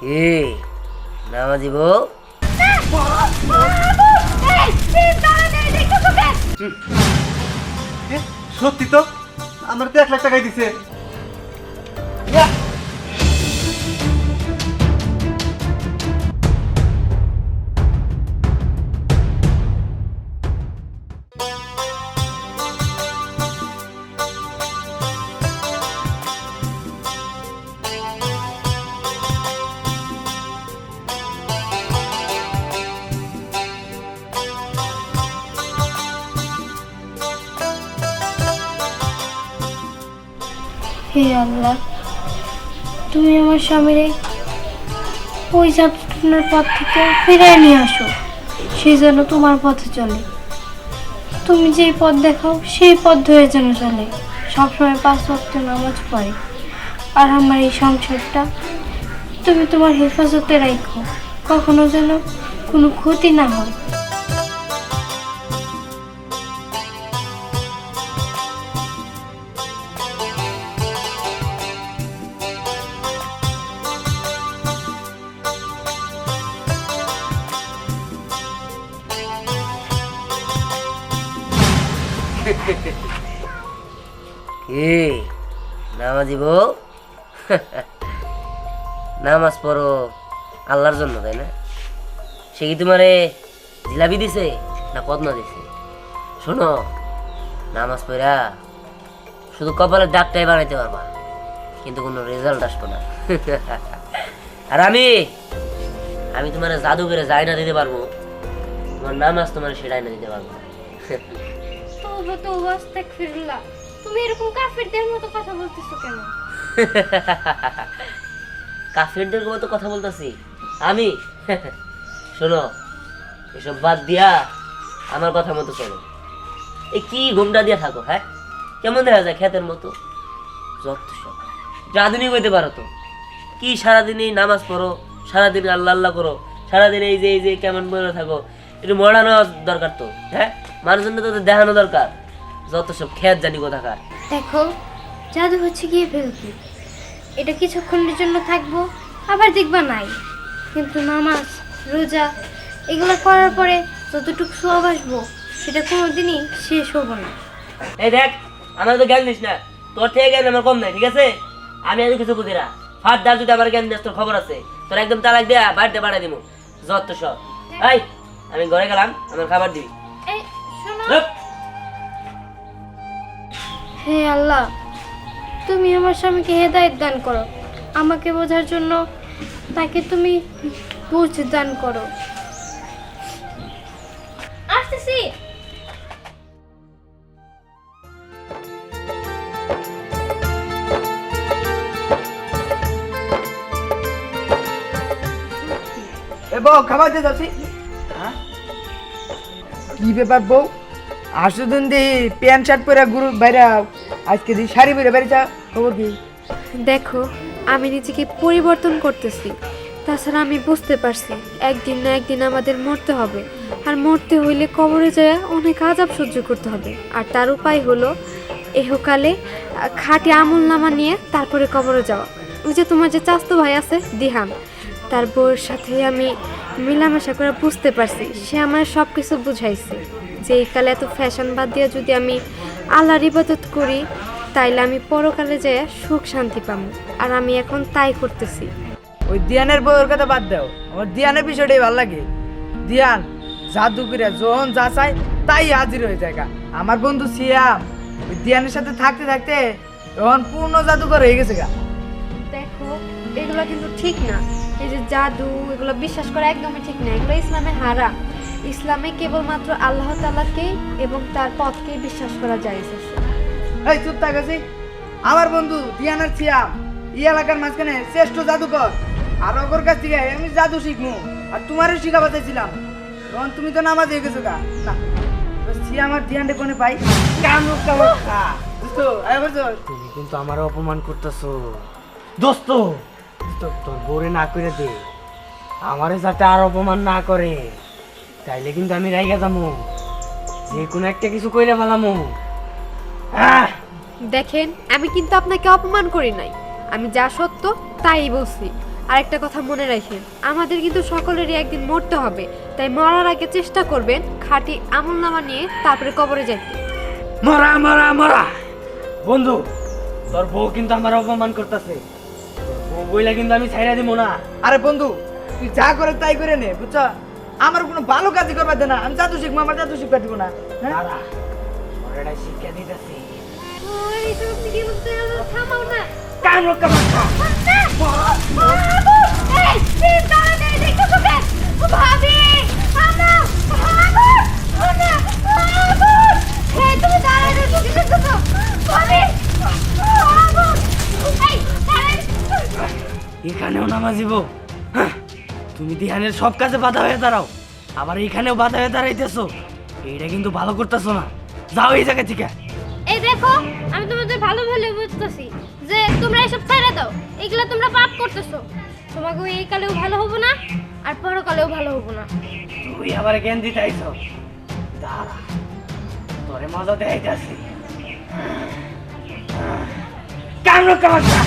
কি? নামাজি বউ? সত্যি তো? আমার তো এক লাখ টাকাই দিছে। হে আল্লাহ। তুমি আমার স্বামীর ওই জাদুটনার পথ থেকে ফিরিয়ে নিয়ে আসো, সে যেন তোমার পথে চলে। তুমি যেই পথ দেখাও, সেই পথ ধরে যেন চলে। সবসময় পাঁচ ওয়াক্ত নামাজ পড়ে। আর আমার এই সংসারটা তুমি তোমার হেফাজতে রাখো। কখনো যেন কোনো ক্ষতি না হয়। নামাজ পড়ো আল্লাহর জন্য, তাই না? সে কি তোমারে জিলাপি দিছে না পদ্মা দিছে? শোনো, নামাজ পড়া শুধু কপালের ডাকটাই বানাইতে পারবা, কিন্তু কোনো রেজাল্ট আসব না। আর আমি আমি তোমার জাদু করে যাই না দিতে পারব, তোমার নামাজ তোমার সেটাই না দিতে পারব। তুমি এরকম কাফিরদের মতো কথা বলতেছো কেন? কাফেরদের মতো কথা বলতেছি? আমি? শোনো, এসব বাদ দিয়া আমার কথা মতো চলো। এই কি ঘুমটা দিয়া থাকো হ্যাঁ? কেমন দেখা যায় ক্ষেতের মতো? যত সব। রাধুনি হইতে পারো তো। কি সারাদিনই নামাজ পড়ো, সারাদিন আল্লাহ আল্লাহ করো, সারাদিন এই যে এই যে, কেমন বলে থাকো, একটু মরানো দরকার তো হ্যাঁ? মানুষজন তো তোদের দেখানো দরকার। যত সব ক্ষেত জানি কোথাকার। দেখো জাদু হচ্ছে গিয়ে ফেলকি এটা কিছুক্ষণের জন্য থাকব আবার দেখবা নাই। কিন্তু নামাজ রোজা এগুলো করার পরে যতটুকু সব আসব সেটা কোনোদিনই শেষ হব না। এই দেখ আমার তো জ্ঞান দিস না। তোর থেকে জ্ঞান আমার কম নাই ঠিক আছে? আমি আজ কিছু বুঝি না। ফাট দার যদি আমার জ্ঞান দিস তোর খবর আছে। তোর একদম তালাক দেয়া বাড়িতে বাড়াই দিব যত সব। এই আমি ঘরে গেলাম আমার খাবার দিবি। হে আল্লাহ তুমি আমার স্বামীকে হেদায়েত দান করো। আমাকে বোঝার জন্য তাকে তুমি বুঝ দান করো। আসতেছি। এ বউ খাবার দিয়ে যাচ্ছি। কি ব্যাপার বউ? আসুদিন দি প্যান্ট শার্ট পরে গুরু বাইরে, আজকে দি শাড়ি পরে বাইরে খবর কি? দেখো, আমি নিজেকে পরিবর্তন করতেছি। তাছাড়া আমি বুঝতে পারছি, একদিন না একদিন আমাদের মরতে হবে। আর মরতে হইলে কবরে যায় অনেক আজাব সহ্য করতে হবে। আর তার উপায় হলো, এহকালে খাঁটি আমল নামা নিয়ে তারপরে কবরে যাওয়া। ওই যে তোমার যে চাস্তো ভাই আছে, দিহান তার বউয়ের সাথে আমি মেলামেশা করে বুঝতে পারছি। সে আমার সব কিছু বুঝাইছে যে এই কালে এত ফ্যাশন বাদ দিয়ে যদি আমি আল্লাহর ইবাদত করি তাইলে আমি পরকালে যেয়ে সুখ শান্তি পাবো আর আমি এখন তাই করতেছি। ওই দিয়ানের বউয়ের কথা বাদ দাও। আমার দিয়ানের বিষয়টাই ভালো লাগে। দিয়ান জাদু করে যখন যা চাই তাই হাজির হয়ে যায় আমার বন্ধু সিয়াম ওই দিয়ানের সাথে থাকতে থাকতে তখন পূর্ণ জাদুকর হয়ে গেছে গা। দেখো এগুলো কিন্তু ঠিক না। জাদু এগুলো বিশ্বাস করা একদমই ঠিক না। এগুলো ইসলামে হারা। ইসলামে কেবলমাত্র আল্লাহ তালাকে এবং তার পথকেই বিশ্বাস করা যায় এই চুপ থাকাছি আমার বন্ধু দিয়ানের সিয়াম এই এলাকার মাঝখানে শ্রেষ্ঠ জাদুকর। আর ওর কাছ থেকে আমি জাদু শিখব আর তোমারও শিখাবা চাইছিলাম। তখন তুমি তো নামাজ হয়ে গেছো গা। না তো সিয়াম আর দিয়ানটা কোনে পাই? কামড় কামড় খা বুঝছ বুঝছ তুমি কিন্তু আমার অপমান করতেছো। দোস্ত! তোর বউরে না করে দে। আমারে যাতে আর অপমান না করে। তাইলে কিন্তু আমি রাইগা যাব যে কোনো একটা কিছু কইরে ফেলামো। দেখেন আমি কিন্তু আপনাকে অপমান করি নাই। আমি যা সত্য তাই বলছি। আরেকটা কথা মনে রাখেন আমাদের কিন্তু সকলেরই একদিন মরতে হবে। তাই মরার আগে চেষ্টা করবেন খাঁটি আমল নামা নিয়ে তারপরে কবরে যেতে মরা মরা মরা! বন্ধু তোর বউ কিন্তু আমার অপমান করতেছে। বইলা কিন্তু আমি ছাইরা দিব না আরে বন্ধু তুই যা করে তাই করে নে বুঝছ আমার কোনো ভালো কাজই করবা দে না আমি জাদু শিখব আমার জাদু শিখবা দিব না হ্যাঁ শিক্ষা দিতেছি না কান রক্ষা মাথা এখানেও নামাজিব। হ্যাঁ, তুমি দিহানের সব কাজে বাধা হয়ে দাঁড়াও। আবার এখানেও বাধা হয়ে দাঁড়াইতেছো। এইটা কিন্তু ভালো করতেছো না। যাও এই জায়গা থেকে। এই দেখো আমি তোমাদের ভালো ভালো বুঝতেছি যে তোমরা এসব ছেড়ে দাও। এগুলো তোমরা পাপ করতেছো। তোমাকে এই কালেও ভালো হব না আর পরকালেও ভালো হব না। তুই আবার জ্ঞান দিতে আইছ দাঁড়া তোরে মজা দেখাইতেছি। কান রক্ষা মাথা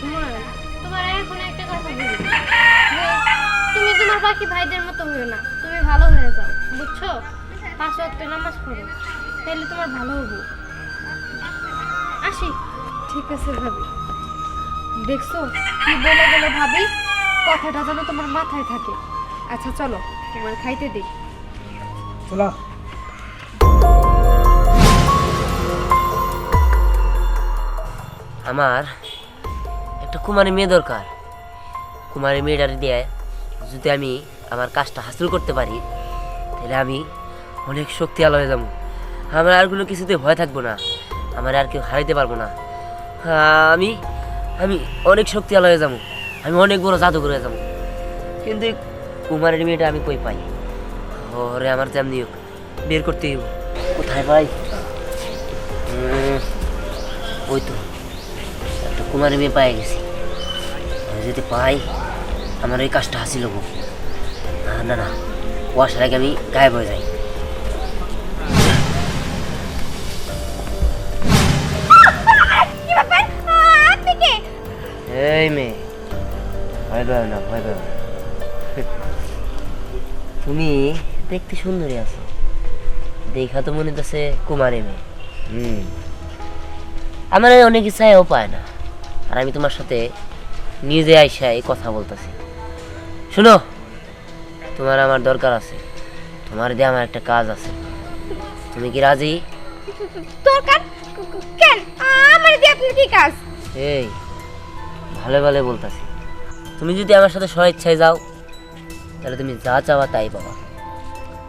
তোমার তোমার এখন একটা কথা বলি। তুমি তোমার বাকি ভাইদের মতো হইও না। তুমি ভালো হয়ে যাও বুঝছ? পাঁচ ওয়াক্ত নামাজ পড়ো তাহলে তোমার ভালো হব। আসি। ঠিক আছে ভাবি। দেখছ? কি বলে গেলে ভাবি? কথাটা যেন তোমার মাথায় থাকে। আচ্ছা চলো তোমার খাইতে দিই। চলো। আমার একটা কুমারী মেয়ে দরকার। কুমারী মেয়েটার দিয়ে যদি আমি আমার কাজটা হাসিল করতে পারি, তাহলে আমি অনেক শক্তি আলো হয়ে যাব। আমার আর কোনো কিছুতে ভয় থাকব না। আমার আর কেউ হারাইতে পারব না। আমি আমি অনেক শক্তি আলো হয়ে যাব। আমি অনেক বড় জাদুঘর হয়ে যাব। কিন্তু কুমারের মেয়েটা আমি কই পাই? ওরে আমার তেমনি বের করতে কোথায় পাই? ওই তো। কুমারী মেয়ে পাই গেছি। আমি যদি পাই আমার ওই কাজটা হাসিল হব। না না ও আসার আগে আমি গায়েব হয়ে যাই। এই মেয়ে ভয় পাও না ভয় না। তুমি দেখতে সুন্দরী আছো। দেখা তো মনে হচ্ছে কুমারী মেয়ে। হুম। আমার অনেক ইচ্ছাও পায় না। আর আমি তোমার সাথে নিজে আইসা এই কথা বলতেছি। শুনো তোমার আমার দরকার আছে। তোমার দিয়ে আমার একটা কাজ আছে। তুমি কি রাজি? দরকার? কেন? আমার দিয়ে আপনার কি কাজ? এই ভালো ভালো বলতাছি। তুমি যদি আমার সাথে স্বেচ্ছায় যাও তাহলে তুমি যা চাওয়া তাই পাবা।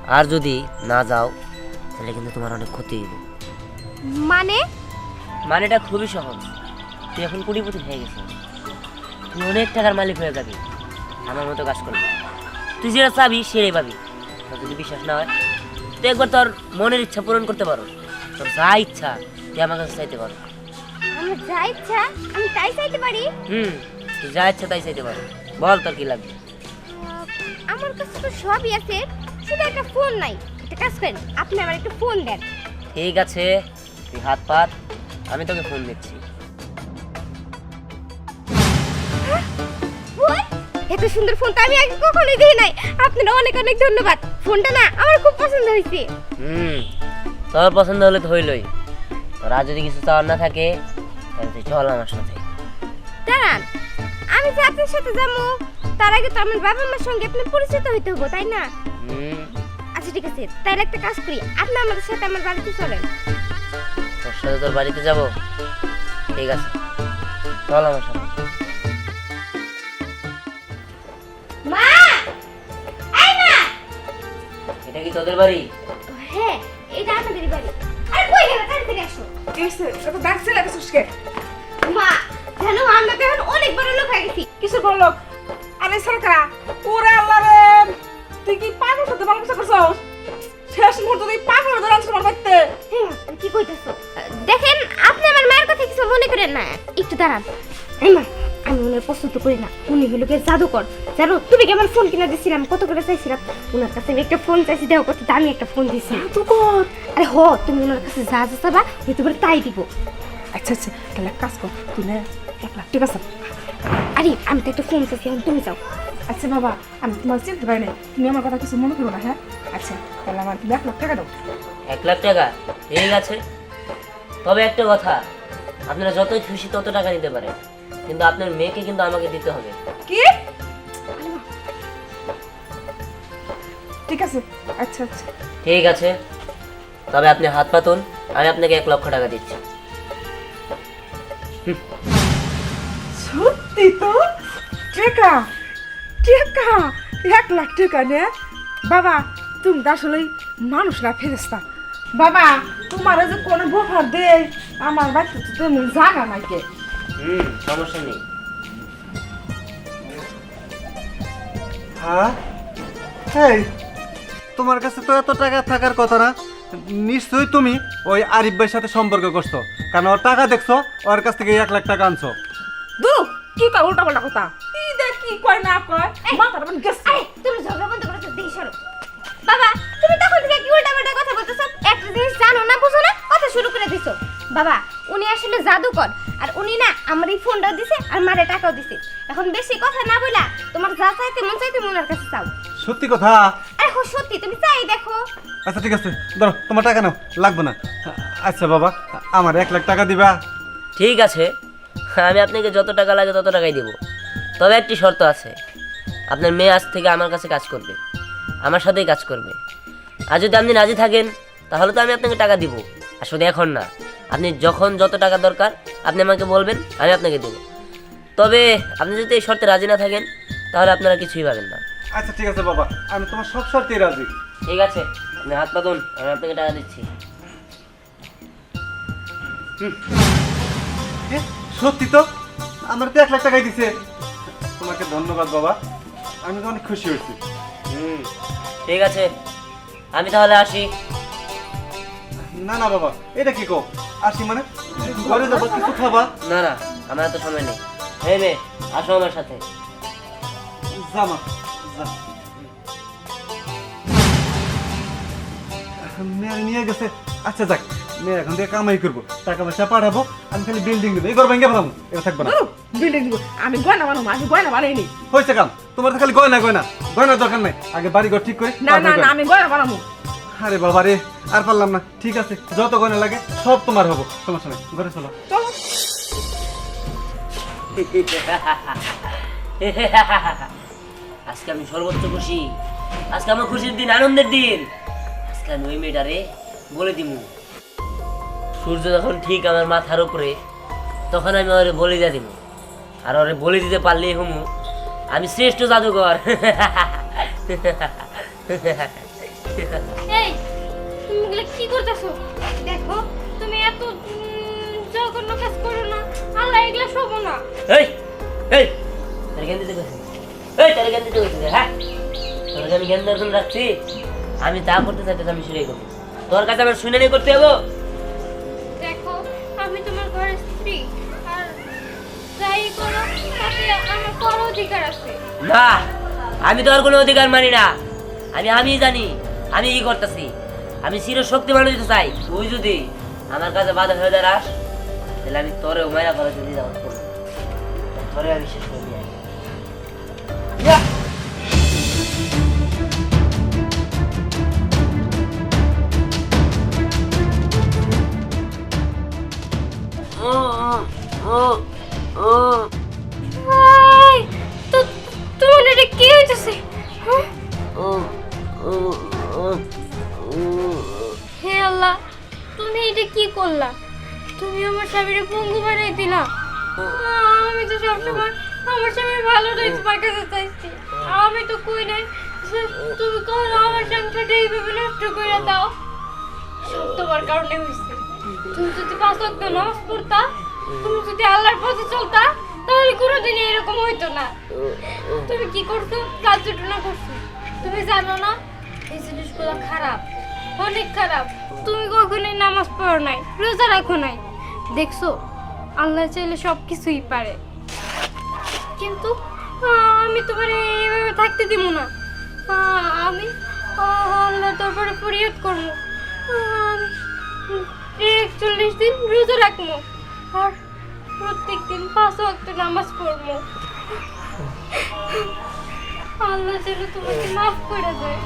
আর যদি না যাও তাহলে কিন্তু তোমার অনেক ক্ষতি হইব। মানে? মানেটা খুবই সহজ। তুই এখন কোটিপতি হয়ে গেছিস। তুই অনেক টাকার মালিক হয়ে যাবি। আমার মতো কাজ করবি। তুই যেটা চাবি সেটাই পাবি। তোর যদি বিশ্বাস না হয় তুই একবার তোর মনের ইচ্ছা পূরণ করতে পারো। তোর যা ইচ্ছা তুই আমার কাছে চাইতে পারো। আমার যা ইচ্ছা আমি তাই চাইতে পারি? হুম তুই যা ইচ্ছা তাই চাইতে পারো। বল তোর কি লাগবে? আমার কাছে তো সবই আছে। শুধু একটা ফোন নাই। একটা কাজ করেন আপনি আমার একটা ফোন দেন। ঠিক আছে তুই হাত পাত আমি তোকে ফোন দিচ্ছি। এত সুন্দর ফোন তো আমি আগে কখনোই দিই নাই। আপনারা অনেক অনেক ধন্যবাদ। ফোনটা না আমার খুব পছন্দ হয়েছে। হুম তোর পছন্দ হলে তো হইলই। তোর আর যদি কিছু চাওয়ার না থাকে তাহলে তুই চল আমার সাথে। দাঁড়ান আমি যে আপনার সাথে যাব তার আগে তো আমার বাবা মার সঙ্গে আপনার পরিচিত হইতে হব তাই না? হুম। আচ্ছা ঠিক আছে তাহলে একটা কাজ করি। আপনি আমাদের সাথে আমার বাড়িতে চলেন। তোর সাথে তোর বাড়িতে যাব? ঠিক আছে। চল আমার সাথে। তোদের বাড়ি? হ্যাঁ এটা আমাদের বাড়ি। আরে কই গেল? তাড়াতাড়ি আসো। কিসে এটা ডাকছে লাগে সুস্কে মা জানো আমরা তো এখন অনেক বড় লোক হয়ে গেছি। কিছু বলল আরে সরকার ওরে আল্লাহ রে। তুই কি পাগল সাথে ভালো কিছু করছস? শেষ মুহূর্তে তুই পাগল হ্যাঁ কি কইতাছো? দেখেন আপনি আমার মায়ের কথা কিছু মনে করেন না। একটু দাঁড়ান। মা আমি ওনার পছন্দ করি না। উনি হলো গিয়ে জাদুকর। জানো তুমি কেমন ফোন কিনা দিছিলাম? কত করে চাইছিলাম? ওনার কাছে আমি একটা ফোন চাইছি দেখো কত দামি একটা ফোন দিছি। জাদুকর! আরে হ তুমি ওনার কাছে যা যা চাবা হয়তো করে তাই দিব। আচ্ছা আচ্ছা তাহলে এক কাজ কর তুই না এক লাখ টাকা চাপ। আরে আমি তো একটা ফোন চাইছি এখন তুমি যাও আচ্ছা বাবা আমি তোমার চিনতে পারি না তুমি আমার কথা কিছু মনে করো না হ্যাঁ? আচ্ছা তাহলে আমার তুমি এক লাখ টাকা দাও। এক লাখ টাকা? ঠিক আছে। তবে একটা কথা আপনারা যতই খুশি তত টাকা নিতে পারেন। কিন্তু আপনার মেয়েকে কিন্তু আমাকে দিতে হবে। কি? ঠিক আছে আচ্ছা আচ্ছা। ঠিক আছে। তবে আপনি হাত পাতুন আমি আপনাকে এক লক্ষ টাকা দিচ্ছি। সত্যি তো? টাকা? টাকা? এক লাখ টাকা নে? বাবা তুমি আসলে মানুষ না ফেরেস্তা বাবা তোমার যে কোনো বোফার দে আমার বাচ্চা তো তুমি জানা নাকি হুম সমস্যা নেই। হ্যাঁ? এই তোমার কাছে তো এত টাকা থাকার কথা না। নিশ্চয়ই তুমি ওই আরিফ ভাইয়ের সাথে সম্পর্ক করছ। কারণ ওর টাকা দেখছ ওর কাছ থেকে এক লাখ টাকা আনছো। দু কি কয় উল্টা পাল্টা কথা? কি দেখ কি কয় না কয়? মাথাটা মানে গেছে। আরে তুমি ঝগড়া বন্ধ করো তো সরো। বাবা তুমি তখন থেকে কি উল্টা পাল্টা কথা বলতেছো? একটা জিনিস জানো না বুঝো না? কথা শুরু করে দিছো। বাবা উনি আসলে জাদুকর। আর উনি না আমার এই ফোনটাও দিছে আর মারে টাকাও দিছে। এখন বেশি কথা না বইলা তোমার যা চাইতে মন চাইতে মনের কাছে চাও। সত্যি কথা? আরে হো সত্যি তুমি চাই দেখো। আচ্ছা ঠিক আছে। ধরো তোমার টাকা নাও লাগবে না। আচ্ছা বাবা আমার এক লাখ টাকা দিবা। ঠিক আছে। আমি আপনাকে যত টাকা লাগে তত টাকাই দেব। তবে একটি শর্ত আছে। আপনার মেয়ে আজ থেকে আমার কাছে কাজ করবে। আমার সাথেই কাজ করবে। আর যদি আপনি রাজি থাকেন তাহলে তো আমি আপনাকে টাকা দিব। আর শুধু এখন না। আপনি যখন যত টাকা দরকার আপনি আমাকে বলবেন আমি আপনাকে দেবো। তবে আপনি যদি এই শর্তে রাজি না থাকেন তাহলে আপনারা কিছুই পাবেন না। আচ্ছা ঠিক আছে বাবা। আমি তোমার সব শর্তেই রাজি। ঠিক আছে। আপনি হাত পাতুন আমি আপনাকে টাকা দিচ্ছি। সত্যি তো? আমার তো এক লাখ টাকাই দিছে। তোমাকে ধন্যবাদ বাবা। আমি তো অনেক খুশি হয়েছি। হুম ঠিক আছে। আমি তাহলে আসি। না না বাবা এটা কি কো? আসি মানে? ঘরে যাব কিছু খাবা? না না আমার এত সময় নেই। এই রে আসো আমার সাথে। জামা যা। মেয়ে নিয়ে গেছে। আচ্ছা যাক মেয়ে এখন থেকে কামাই করব। টাকা পয়সা পাঠাবো আমি খালি বিল্ডিং দেবো। এই ঘর ভেঙে ফেলাম এটা থাকবে না। বিল্ডিং দিব। আমি গয়না বানাবো আমি গয়না বানাইনি। হয়েছে কাম। তোমার তো খালি গয়না গয়না। গয়নার দরকার নাই। আগে বাড়ি ঘর ঠিক করে না না না আমি গয়না বানাবো। আরে বাবা রে, আর পারলাম না। ঠিক আছে যত গয়না লাগে সব তোমার হব। সমস্যা নেই ঘরে চলো। চলো আজকে আমি সর্বোচ্চ খুশি। আজকে আমার খুশির দিন, আনন্দের দিন। আজকে আমি ওই মেয়েটারে বলে দিমু। সূর্য যখন ঠিক আমার মাথার উপরে, তখন আমি ওরে বলে দিয়ে দিব আর ওরে বলে দিতে পারলে হুমু। আমি শ্রেষ্ঠ এগুলো কি করতেছো? দেখো তুমি এত জঘন্য কাজ করো না। আল্লাহ এগুলো শোভো না। এই এই তার কইছি। এই তার কইছি হ্যাঁ তোর আমি দর্শন রাখছি। আমি যা করতে চাইতে আমি সেটাই করব। তোর কাছে আমার শুনে নিয়ে করতে হব? দেখো আমি তোমার ঘরের স্ত্রী আর যাই করো তাতে আমার কোনো অধিকার আছে। না আমি তোর কোনো অধিকার মানি না। আমি আমি জানি আমি কি করতেছি। আমি চির শক্তি মানুষ হতে চাই। তুই যদি আমার কাছে বাধা হয়ে দাঁড়াস তাহলে আমি তোরে উমাইরা করে যদি যাওয়া করব তোরে আমি শেষ করে তোমার কাছে চাইছি। আমি তো কই নাই তুমি কখনো আমার সংসারটা এইভাবে নষ্ট করে দাও। সব তোমার কারণে হয়েছে তুমি যদি পাঁচ নামাজ পড়তা তুমি যদি আল্লাহর পথে চলতা তাহলে এরকম হইতো না। তুমি কি করছ? কাজ করছ। তুমি জানো না এই জিনিসগুলো খারাপ অনেক খারাপ। তুমি কখনোই নামাজ পড়ো নাই রোজা রাখো নাই। দেখছ আল্লাহ চাইলে সব কিছুই পারে। কিন্তু আমি তোমার এইভাবে থাকতে দিব না। আমি আল্লাহ তারপরে ফরিয়াদ করব। একচল্লিশ দিন রোজা রাখব আর প্রত্যেক দিন পাঁচ ওয়াক্ত নামাজ পড়ব। আল্লাহ যেন তোমাকে মাফ করে দেয়।